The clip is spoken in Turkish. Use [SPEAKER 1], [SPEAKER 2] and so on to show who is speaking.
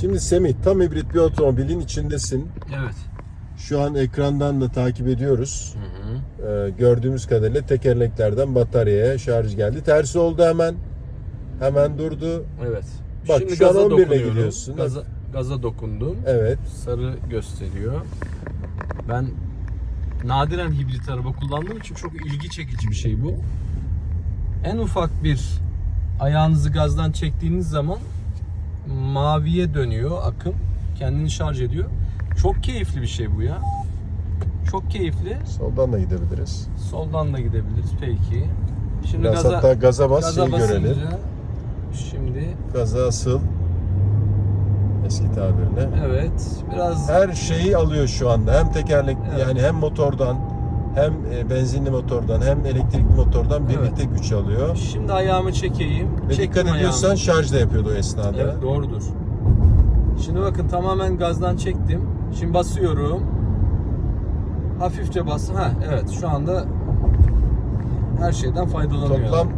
[SPEAKER 1] Şimdi Semih tam hibrit bir otomobilin içindesin.
[SPEAKER 2] Evet.
[SPEAKER 1] Şu an ekrandan da takip ediyoruz.
[SPEAKER 2] Hı hı.
[SPEAKER 1] Ee, gördüğümüz kadarıyla tekerleklerden bataryaya şarj geldi. Tersi oldu hemen. Hemen durdu.
[SPEAKER 2] Evet.
[SPEAKER 1] Bak, şu an 11 ile
[SPEAKER 2] dokunuyorum.
[SPEAKER 1] gidiyorsun.
[SPEAKER 2] Gaza, gaza dokundum.
[SPEAKER 1] Evet.
[SPEAKER 2] Sarı gösteriyor. Ben nadiren hibrit araba kullandığım için çok ilgi çekici bir şey bu. En ufak bir ayağınızı gazdan çektiğiniz zaman maviye dönüyor akım. Kendini şarj ediyor. Çok keyifli bir şey bu ya. Çok keyifli.
[SPEAKER 1] Soldan da gidebiliriz.
[SPEAKER 2] Soldan da gidebiliriz peki. Şimdi
[SPEAKER 1] Biraz
[SPEAKER 2] gaza,
[SPEAKER 1] hatta gaza bas
[SPEAKER 2] gaza
[SPEAKER 1] şeyi görelim.
[SPEAKER 2] şimdi
[SPEAKER 1] Gaza asıl. Eski tabirle.
[SPEAKER 2] evet biraz
[SPEAKER 1] Her şeyi alıyor şu anda. Hem tekerlek
[SPEAKER 2] Evet.
[SPEAKER 1] yani hem motordan hem e, benzinli motordan hem elektrikli motordan birlikte güç alıyor.
[SPEAKER 2] şimdi ayağımı çekeyim.
[SPEAKER 1] Ve
[SPEAKER 2] Çektim
[SPEAKER 1] dikkat ediyorsan
[SPEAKER 2] ayağımı.
[SPEAKER 1] şarj da yapıyordu o esnada.
[SPEAKER 2] Evet doğrudur. Şimdi bakın tamamen gazdan çektim. Şimdi basıyorum. Hafifçe bas. Ha evet şu anda her şeyden faydalanıyor.
[SPEAKER 1] Toplam